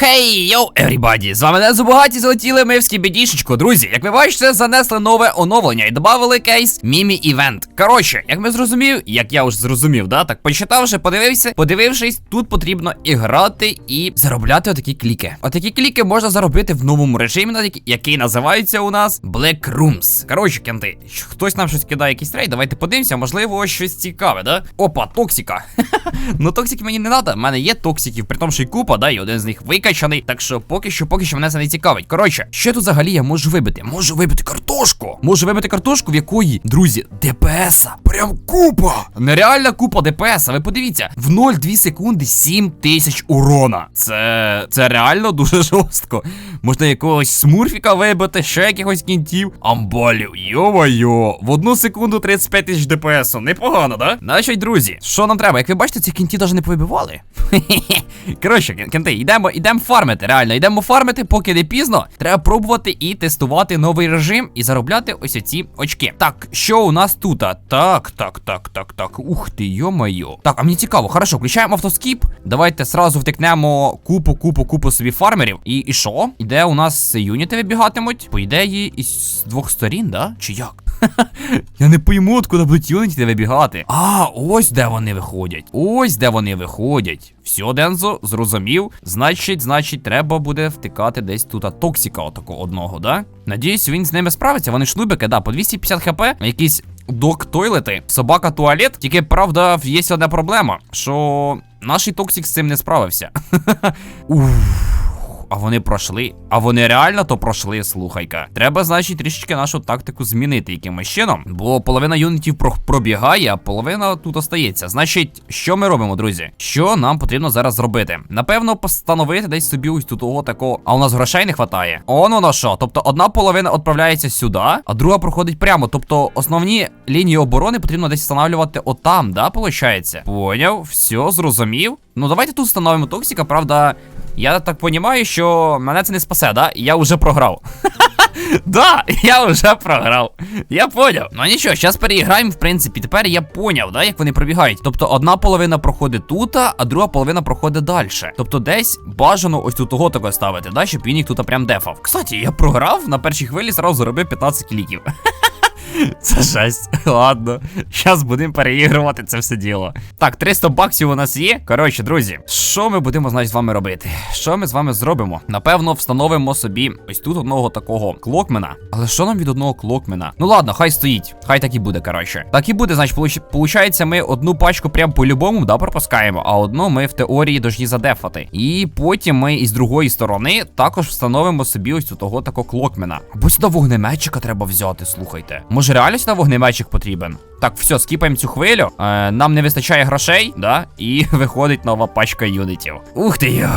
Хей, йоу, everybody! З вами Незу Багаті залетіли ми в скібідішечку. Друзі, як ви бачите, занесли нове оновлення і додали кейс Мімі Івент. Коротше, як ми зрозумів, як я вже зрозумів, да, так почитавши, подивився, подивившись, тут потрібно і грати, і заробляти отакі кліки. Отакі кліки можна заробити в новому режимі, який- називається у нас Black Rooms. Коротше, кенти, хтось нам щось кидає якийсь трейд, давайте подивимося, можливо, щось цікаве, да? Опа, токсика. Ну, токсики мені не треба. В мене є токсиків, при тому, що й купа, да, і один з них викачаний. Так що поки що, поки що мене це не цікавить. Коротше, що тут взагалі я можу вибити? Можу вибити картошку. Можу вибити картошку, в якої, друзі, ДПСа. Прям купа. Нереальна купа ДПСа. Ви подивіться, в 0,2 секунди 7 тисяч урона. Це. це реально дуже жорстко. Можна якогось смурфіка вибити, ще якихось кінтів. Амбалів, йо-майо. В одну секунду 35 тисяч ДПСу. Непогано, да? Значить, друзі, що нам треба? Як ви бачите, ці кінті навіть не повибивали. Коротше, кінти, йдемо, йдемо фармити. Реально, йдемо фармити, поки не пізно. Треба пробувати і тестувати новий режим і заробляти ось оці очки. Так, що у нас тут? Так, так, так, так, так. Ух ти, йо-майо. Так, а мені цікаво, хорошо, включаємо автоскіп. Давайте сразу втикнемо купу, купу, купу собі фармерів. І, і що? Іде у нас юніти вибігатимуть? По ідеї, із двох сторін, да? Чи як? Я не пойму, откуда будуть юніті вибігати. А, ось де вони виходять. Ось де вони виходять. Все, Дензо, зрозумів. Значить, значить, треба буде втикати десь тут токсика отакого одного, да? Надіюсь, він з ними справиться. Вони шнубики, да, по 250 хп, якісь док тойлети, собака туалет. Тільки правда, є одна проблема, що наш токсик з цим не справився. Уф. А вони пройшли. А вони реально то пройшли, слухайка. Треба, значить, трішечки нашу тактику змінити якимось чином. Бо половина юнітів про- пробігає, а половина тут остається. Значить, що ми робимо, друзі? Що нам потрібно зараз зробити? Напевно, постановити десь собі ось тут того такого. А у нас грошей не вистачає. Он воно що. Тобто одна половина відправляється сюди, а друга проходить прямо. Тобто основні лінії оборони потрібно десь встановлювати отам, да, виходить? Поняв, все, зрозумів. Ну давайте тут встановимо токсика, правда. Я так понімаю, що мене це не спасе, да? Я вже програв. Да, я вже програв. Я поняв. Ну нічого, зараз переіграємо, в принципі. Тепер я поняв, да, як вони пробігають. Тобто одна половина проходить тут, а друга половина проходить далі. Тобто десь бажано ось тут того такого ставити, да, щоб він їх тут прям дефав. Кстати, я програв на першій хвилі, зразу заробив 15 кліків. Це жесть. Ладно. Зараз будемо переігрувати це все діло. Так, 300 баксів у нас є. Коротше, друзі, що ми будемо, значить, з вами робити? Що ми з вами зробимо? Напевно, встановимо собі ось тут одного такого клокмена. Але що нам від одного клокмена? Ну ладно, хай стоїть. Хай так і буде, коротше. Так і буде, значить, получ... получається, ми одну пачку прям по-любому, да, пропускаємо, а одну ми в теорії должні задефати. І потім ми із другої сторони також встановимо собі ось тут того такого клокмена. Або сюди вогнеметчика треба взяти, слухайте. Може реально сюди вогнеметчик потрібен? Так, все, скіпаємо цю хвилю. Е, нам не вистачає грошей, да? І виходить нова пачка юнітів. Ух ти йой.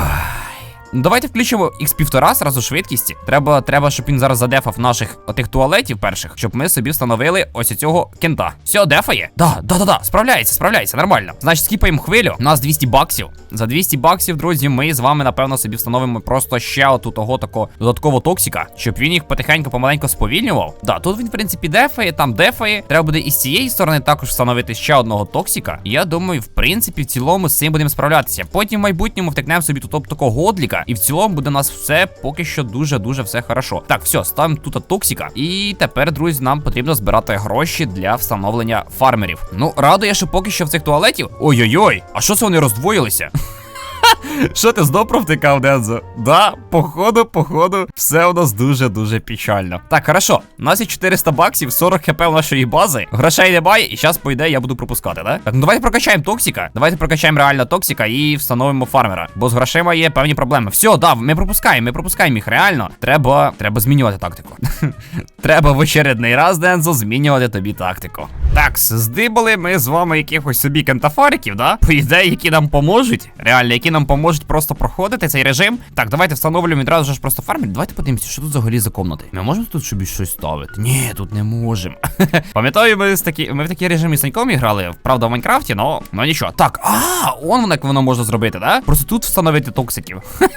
Ну, давайте включимо x півтора зразу швидкісті. Треба, треба, щоб він зараз задефав наших отих туалетів перших, щоб ми собі встановили ось цього кента. Все, дефає? Да, да, да, да. Справляється, справляється, нормально. Значить, скіпаємо хвилю. У нас 200 баксів. За 200 баксів, друзі, ми з вами, напевно, собі встановимо просто ще оту того такого додаткового токсика, щоб він їх потихеньку помаленьку сповільнював. Да, тут він, в принципі, дефає, там дефає. Треба буде і з цієї сторони також встановити ще одного токсика. Я думаю, в принципі, в цілому з цим будемо справлятися. Потім в майбутньому втекнемо собі тут такого годліка. І в цілому буде у нас все поки що дуже-дуже все хорошо. Так, все, ставимо тут токсика. І тепер, друзі, нам потрібно збирати гроші для встановлення фармерів. Ну, радує, що поки що в цих туалетів. Ой-ой-ой, а що це вони роздвоїлися? Що ти знов провтикав, Дензо? Да, походу, походу, все у нас дуже-дуже печально. Так, хорошо. У нас є 400 баксів, 40 хп у нашої бази. Грошей немає, і зараз, по ідеї, я буду пропускати, да? Так, ну давайте прокачаємо токсика. Давайте прокачаємо реально токсика і встановимо фармера. Бо з грошима є певні проблеми. Все, да, ми пропускаємо, ми пропускаємо їх реально. Треба. Треба змінювати тактику. Треба в очередний раз, Дензо, змінювати тобі тактику. Так, здибали ми з вами якихось собі кентафариків, да? По ідеї, які нам поможуть. Реально, які нам поможуть просто проходити цей режим. Так, давайте встановлюємо відразу ж просто фармить. Давайте подивимося, що тут взагалі за комнати. Ми можемо тут собі щось ставити? Ні, тут не можемо. Пам'ятаю, ми з такі, ми в такий режим із Саньком грали, правда, в Майнкрафті, но, но нічого. Так, а, он воно як воно можна зробити, да? Просто тут встановити токсиків.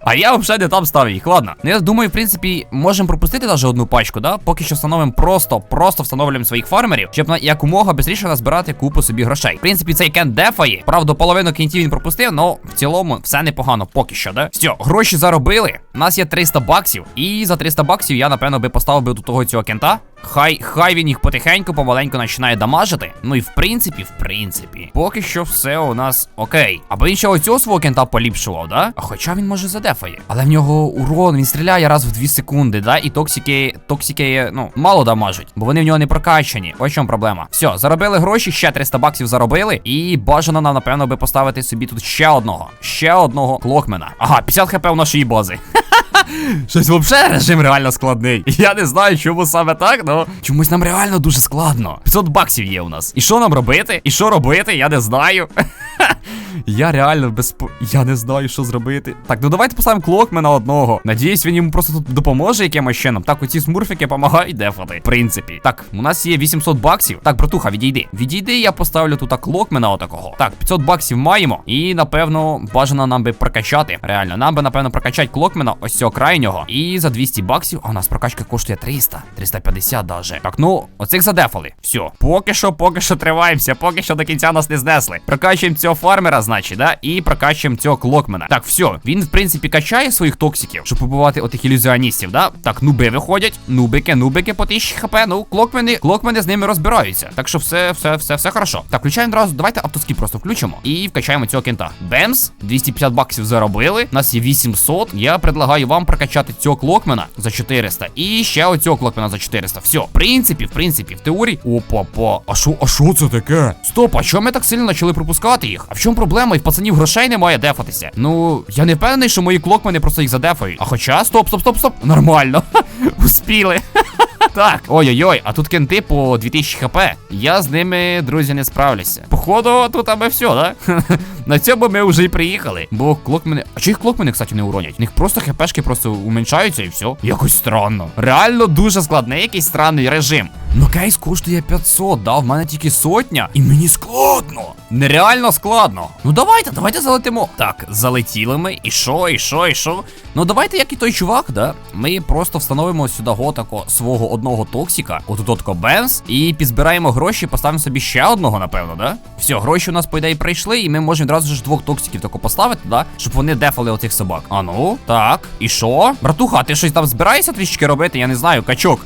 А я взагалі не там ставив їх, ладно. Ну я думаю, в принципі, можемо пропустити навіть одну пачку, да? Поки що встановимо просто, просто встановлюємо своїх фармерів, щоб на якомога швидше назбирати купу собі грошей. В принципі, цей кент дефає. Правда, половину кінтів він пропустив, ну в цілому все непогано поки що, да? Все, гроші заробили. У нас є 300 баксів. І за 300 баксів я, напевно, би поставив би до того цього кента. Хай, хай він їх потихеньку, помаленьку починає дамажити. Ну і в принципі, в принципі, поки що все у нас окей. Аби він ще оцього свого кента поліпшував, да? А хоча він може задефає. Але в нього урон, він стріляє раз в 2 секунди, да? І токсики, токсики, ну, мало дамажуть, бо вони в нього не прокачані. Ось чому проблема. Все, заробили гроші, ще 300 баксів заробили. І бажано нам, напевно, би поставити собі тут ще одного. Ще одного клокмена. Ага, 50 хп у нашої бази. Щось взагалі режим реально складний. Я не знаю, чому саме так, но чомусь нам реально дуже складно. 500 баксів є у нас. І що нам робити? І що робити? Я не знаю. Я реально без Я не знаю, що зробити. Так, ну давайте поставимо клокмена одного. Надіюсь, він йому просто тут допоможе якимось чином. Так, оці смурфики допомагають дефати. В принципі. Так, у нас є 800 баксів. Так, братуха, відійди. Відійди, я поставлю тут клокмена отакого. Так, 500 баксів маємо. І напевно бажано нам би прокачати. Реально, нам би, напевно, прокачати клокмена ось цього крайнього. І за 200 баксів. А у нас прокачка коштує 300, 350 даже. Так, ну, оцих задефали. Все. Поки що, поки що триваємося, поки що до кінця нас не знесли. Прокачуємо цього фармера, значить, да? І прокачуємо цього клокмена. Так, все. Він, в принципі, качає своїх токсиків, щоб побивати отих ілюзіоністів, да? Так, нуби виходять. Нубики, нубики по 1000 хп. Ну, клокмени, клокмени з ними розбираються. Так що все, все, все, все хорошо. Так, включаємо одразу. Давайте автоскіп просто включимо. І вкачаємо цього кента. Бемс, 250 баксів заробили. У нас є 800. Я предлагаю вам прокачати цього клокмена за 400. І ще оцього клокмена за 400. Все, в принципі, в принципі, в теорії. Опа-па. А що, а що це таке? Стоп, а чому ми так сильно почали пропускати їх? А в чому проблема? І в пацанів грошей немає дефатися. Ну, я не впевнений, що мої клокмени просто їх задефають. А хоча, стоп, стоп, стоп, стоп. Нормально. Успіли. Так, ой-ой-ой, а тут кенти по 2000 хп. Я з ними, друзі, не справлюся. Походу, тут аби все, да? На цьому ми вже й приїхали. Бо клокмени. А чи їх клокмени, кстати, не уронять? У них просто хпшки просто уменьшаються і все. Якось странно. Реально дуже складний, якийсь странний режим. Ну кейс коштує 500, да, в мене тільки сотня, і мені складно. Нереально складно. Ну давайте, давайте залетимо. Так, залетіли ми. І що, і що, і що? Ну давайте, як і той чувак, да? Ми просто встановимо сюди готако свого одного токсика, отут отко Бенс, і підзбираємо гроші, поставимо собі ще одного, напевно, да? Все, гроші у нас, по ідеї, прийшли, і ми можемо одразу ж двох токсиків тако поставити, да? Щоб вони дефали оцих собак. А ну, так, і що? Братуха, ти щось там збираєшся трішки робити? Я не знаю, качок.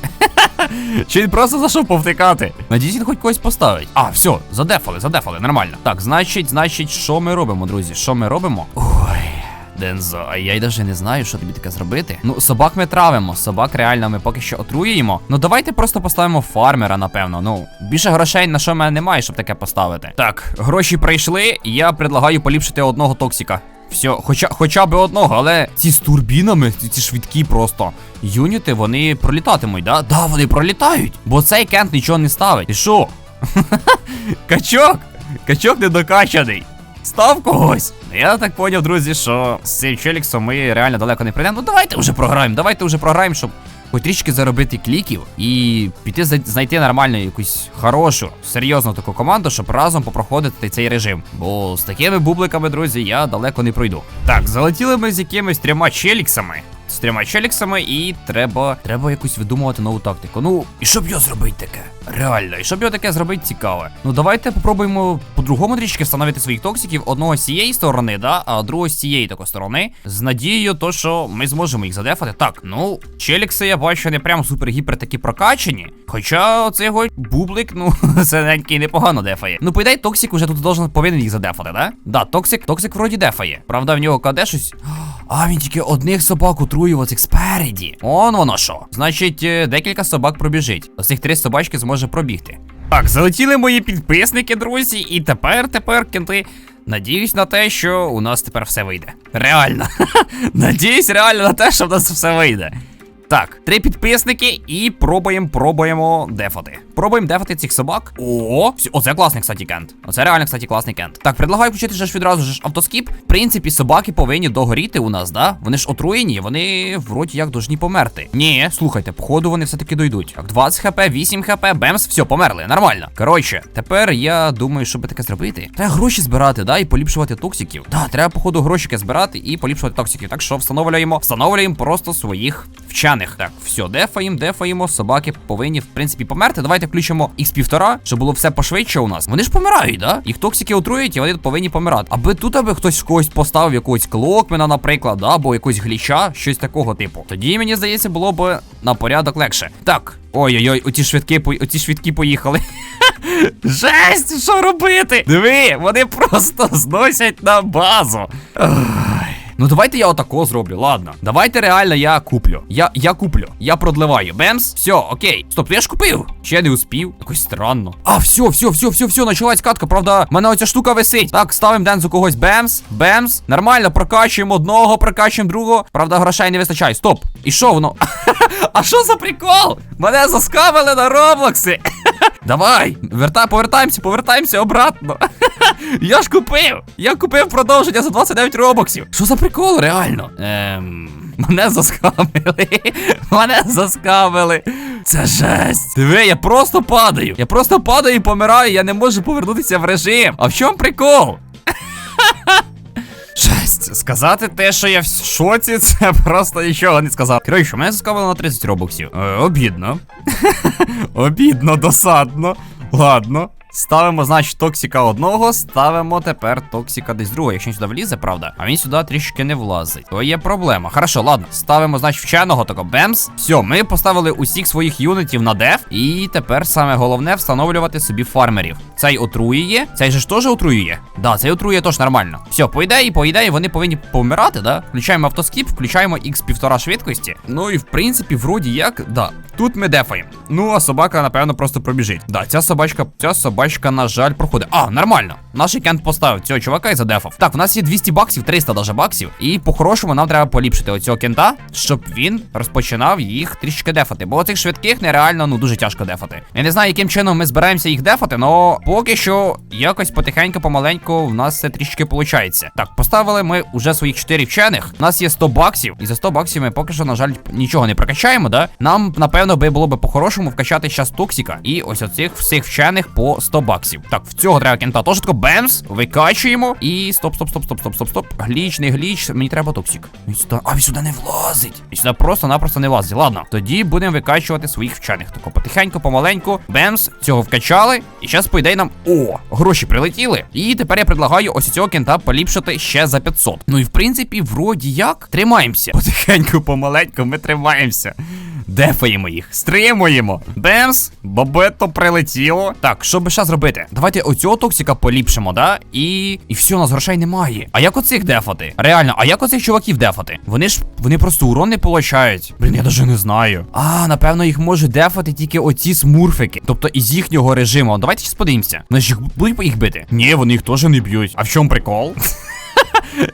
Чи він просто зайшов повтикати? Надіюсь, він хоч когось поставить. А, все, задефали, задефали, нормально. Так, значить, значить, що ми робимо, друзі? Що ми робимо? Ой. Дензо, а я й даже не знаю, що тобі таке зробити. Ну, собак ми травимо, собак реально ми поки що отруюємо. Ну давайте просто поставимо фармера, напевно. Ну, більше грошей на що в мене немає, щоб таке поставити. Так, гроші прийшли, я предлагаю поліпшити одного токсика. Все, хоча хоча б одного, але ці з турбінами, ці, ці швидкі просто юніти, вони пролітатимуть, да? Да, вони пролітають. Бо цей кент нічого не ставить. Ти що? Качок! Качок недокачаний. Став когось. Я так поняв, друзі, що з цим челіксом ми реально далеко не прийдемо. Ну давайте вже програємо, давайте вже програємо, щоб хоч трішки заробити кліків і піти знайти нормальну якусь хорошу, серйозну таку команду, щоб разом попроходити цей режим. Бо з такими бубликами, друзі, я далеко не пройду. Так, залетіли ми з якимись трьома челіксами. З трьома челіксами, і треба треба якусь видумувати нову тактику. Ну, і що б його зробити таке? Реально, і що б його таке зробити цікаве. Ну давайте попробуємо по-другому трішки встановити своїх токсиків одного з цієї сторони, да, а другого з цієї такої сторони. З надією, то що ми зможемо їх задефати. Так, ну, челікси, я бачу, не прям супер-гіпер такі прокачані. Хоча цей його бублик, ну, синенький непогано дефає. Ну, по ідеї, токсик уже тут должен повинен їх задефати, да? Да, токсик, токсик вроді дефає. Правда, в нього каде щось. А, він тільки одних собак отруював цих спереді. Он воно що. Значить, е, декілька собак пробіжить. Ось цих три собачки зможе пробігти. Так, залетіли мої підписники, друзі, і тепер, тепер, кенти. Надіюсь на те, що у нас тепер все вийде. Реально. Надіюсь реально на те, що в нас все вийде. Так, три підписники і пробуємо, пробуємо дефати. Пробуємо дефати цих собак. О, оце класний, кстати, кент. Оце реально, кстати, класний кент. Так, предлагаю включити ж відразу ж автоскіп. В принципі, собаки повинні догоріти у нас, да? Вони ж отруєні, вони вроді як должні померти. Ні, слухайте, походу вони все-таки дойдуть. Так, 20 хп, 8 хп, бемс, все, померли, нормально. Коротше, тепер я думаю, що би таке зробити. Треба гроші збирати, да, і поліпшувати токсиків. Да, треба, походу, грошики збирати і поліпшувати токсиків. Так що встановлюємо, встановлюємо просто своїх вчених. Так, все, дефаємо, дефаємо. Собаки повинні, в принципі, померти. Давайте давайте включимо x півтора, щоб було все пошвидше у нас. Вони ж помирають, да? Їх токсики отрують, і вони повинні помирати. Аби тут аби хтось когось поставив якогось клокмена, наприклад, да, або якогось гліча, щось такого типу. Тоді мені здається, було б на порядок легше. Так. Ой-ой-ой, оті швидкі, оті швидкі поїхали. Жесть, що робити? Диви, вони просто зносять на базу. Ну давайте я отако зроблю, ладно. Давайте реально я куплю. Я я куплю. Я продливаю. Бемс. Все, окей. Стоп, то я ж купив. Ще не успів. Якось странно. А, все, все, все, все, все, почалась катка. Правда, в мене оця штука висить. Так, ставимо дензу когось. Бемс. Бемс. Нормально, прокачуємо одного, прокачуємо другого. Правда, грошей не вистачає. Стоп. І що воно? А що за прикол? Мене заскавили на Роблоксі. Давай, вертай, повертаємося, повертаємося обратно. Я ж купив! Я купив продовження за 29 робоксів. Що за прикол, реально? Ем. Мене заскамили. Мене заскамили. Це жесть. Диви, я просто падаю. Я просто падаю і помираю, я не можу повернутися в режим. А в чому прикол? Жесть, сказати те, що я в шоці, це просто нічого не сказав. Коротше, мене заскавили на 30 робоксів. Е, обідно. Обідно, досадно. Ладно. Ставимо, значить, токсика одного, ставимо тепер токсика десь другого, якщо він сюди влізе, правда. А він сюди трішки не влазить. То є проблема. Хорошо, ладно. Ставимо, значить, вченого тако бемс. Все, ми поставили усіх своїх юнітів на деф. І тепер саме головне встановлювати собі фармерів. Цей отруює. Цей же ж теж отруює. Да, цей отруює теж нормально. Все, по ідеї, по ідеї, вони повинні помирати, да? Включаємо автоскіп, включаємо x півтора швидкості. Ну і в принципі, вроді як, да. Тут ми дефаємо. Ну, а собака, напевно, просто пробіжить. Да, ця собачка, ця собачка, на жаль, проходить. А, нормально. Наш кент поставив цього чувака і задефав. Так, в нас є 200 баксів, 300 даже баксів. І по-хорошому нам треба поліпшити оцього кента, щоб він розпочинав їх трішки дефати. Бо цих швидких нереально, ну дуже тяжко дефати. Я не знаю, яким чином ми збираємося їх дефати, але поки що якось потихеньку, помаленьку, в нас це трішки виходить. Так, поставили ми вже своїх 4 вчених. У нас є 100 баксів, і за 100 баксів ми поки що, на жаль, нічого не прокачаємо, да? Нам, напевно, би було би по-хорошому вкачати щас токсика і ось оцих всіх вчених по 100 баксів. Так, в цього треба кента теж тако бемс, викачуємо. І стоп, стоп, стоп, стоп, стоп, стоп, стоп. Гліч, не гліч, мені треба токсик. Він сюди, а він сюди не влазить. Він сюди просто-напросто не влазить. Ладно, тоді будемо викачувати своїх вчених. Тако потихеньку, помаленьку. Бемс, цього вкачали. І зараз, по ідеї, нам. О, гроші прилетіли. І тепер я предлагаю ось цього кента поліпшити ще за 500. Ну і в принципі, вроді як, тримаємося. Потихеньку, помаленьку, ми тримаємося. Дефаємо їх, стримуємо. Бемс, бабето прилетіло. Так, що би ще зробити? Давайте оцього токсика поліпшимо, да? І. І все, у нас грошей немає. А як оцих дефати? Реально, а як оцих чуваків дефати? Вони ж вони просто урон не получають. Блін, я навіть не знаю. А, напевно, їх можуть дефати тільки оці смурфики. Тобто із їхнього режиму. Давайте ще подивимося. Вони ж їх будуть їх бити? Ні, вони їх теж не б'ють. А в чому прикол?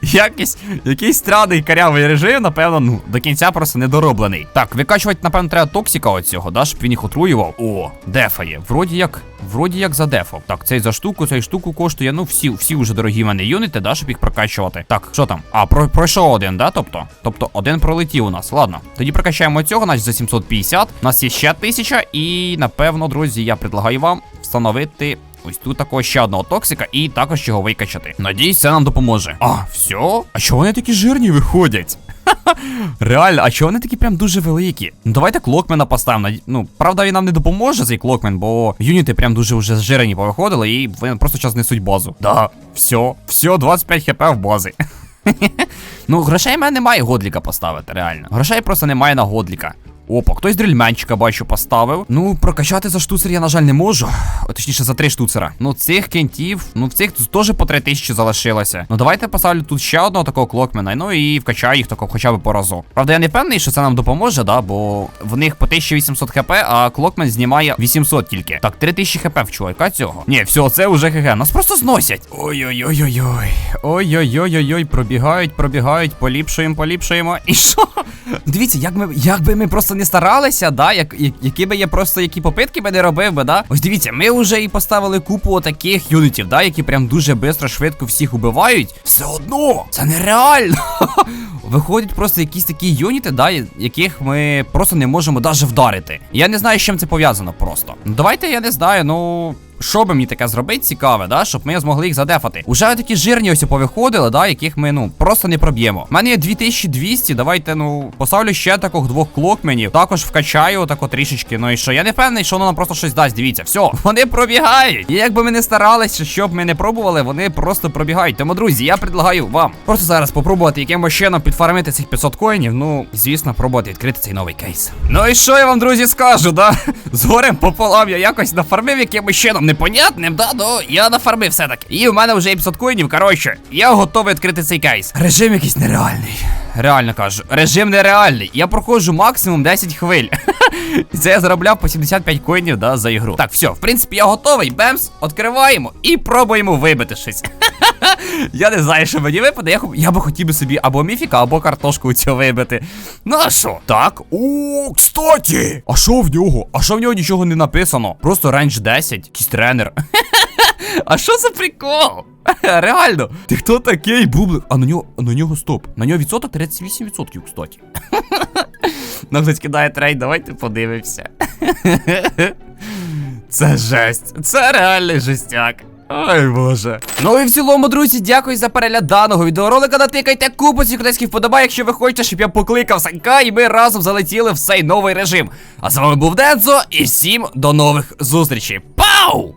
Якийсь, якийсь странний карявий режим, напевно, ну, до кінця просто недороблений. Так, викачувати, напевно, треба токсика оцього, да, щоб він їх отруював. О, дефає. Вроді як, вроді як за дефав. Так, цей за штуку, цей штуку коштує. Ну, всі, всі вже дорогі мене юніти, да, щоб їх прокачувати. Так, що там? А, про, пройшов один, да, тобто? Тобто один пролетів у нас. Ладно. Тоді прокачаємо цього, значить за 750. У нас є ще 1000, і напевно, друзі, я предлагаю вам встановити Ось тут такого ще одного токсика і також його викачати. Надіюсь, це нам допоможе. А, все? А чого вони такі жирні виходять? Реально, а чого вони такі прям дуже великі? Ну давайте клокмена поставимо. Ну, правда, він нам не допоможе, цей клокмен, бо юніти прям дуже вже зжирені повиходили, і вони просто час несуть базу. Да, все, все, 25 хп в бази. ну, грошей в мене немає годліка поставити, реально. Грошей просто немає на годліка. Опа, хтось дрільменчика бачу поставив. Ну, прокачати за штуцер я, на жаль, не можу. О, точніше, за три штуцера. Ну, цих кентів, ну в цих теж по три тисячі залишилося. Ну, давайте поставлю тут ще одного такого клокмена. Ну і вкачаю їх тако хоча б по разу. Правда, я не певний, що це нам допоможе, да, бо в них по 1800 хп, а клокмен знімає 800 тільки. Так, 3000 хп в чувака цього. Ні, все, це вже ГГ. Нас просто зносять. Ой-ой-ой-ой-ой. Ой-ой-ой-ой-ой. Пробігають, пробігають, поліпшуємо, поліпшуємо. І що? Дивіться, як ми, як би ми просто не старалися, да, як, як, які би я просто які попитки би не робив би, да. Ось дивіться, ми вже і поставили купу таких юнітів, да, які прям дуже швидко, швидко всіх убивають. Все одно, це нереально. Виходять просто якісь такі юніти, да, яких ми просто не можемо даже вдарити. Я не знаю, з чим це пов'язано просто. Ну давайте, я не знаю, ну. Що би мені таке зробити цікаве, да, щоб ми змогли їх задефати. Уже такі жирні ось повиходили, да, яких ми ну просто не проб'ємо. У мене є 2200, давайте, ну, поставлю ще таких двох клокменів. Також вкачаю тако трішечки. Ну і що? Я не впевнений, що воно нам просто щось дасть. Дивіться, все, вони пробігають. І якби ми не старалися, щоб ми не пробували, вони просто пробігають. Тому, друзі, я предлагаю вам просто зараз попробувати якимось чином підфармити цих 500 коїнів. Ну, звісно, пробувати відкрити цей новий кейс. Ну і що я вам, друзі, скажу, да? З горем пополам я якось нафармив якимось чином непонятним, да? Ну, я нафармив все-таки. І в мене вже і 500 коїнів. Коротше, я готовий відкрити цей кейс. Режим якийсь нереальний. Реально кажу, режим нереальний. Я проходжу максимум 10 хвиль. Це я заробляв по 75 коїнів да, за ігру. Так, все, в принципі, я готовий. Бемс, відкриваємо і пробуємо вибити щось. Я не знаю, що мені випаде. Я, я би хотів би собі або міфіка, або картошку цю вибити. Ну а що? Так. О, кстати! А що в нього? А що в нього нічого не написано? Просто рейндж 10, якийсь тренер. А що за прикол? Реально, ти хто такий, бублик? А на нього, на нього стоп. На нього відсоток 38%, кстати. Ну, хтось кидає трейд, давайте подивимося. Це жесть. Це реальний жестяк. Ой боже. Ну і в цілому, друзі, дякую за перегляд даного відеоролика. Натикайте купу китайських вподобай, якщо ви хочете, щоб я покликав Санька, і ми разом залетіли в цей новий режим. А з вами був Дензо, і всім до нових зустрічей. Пау!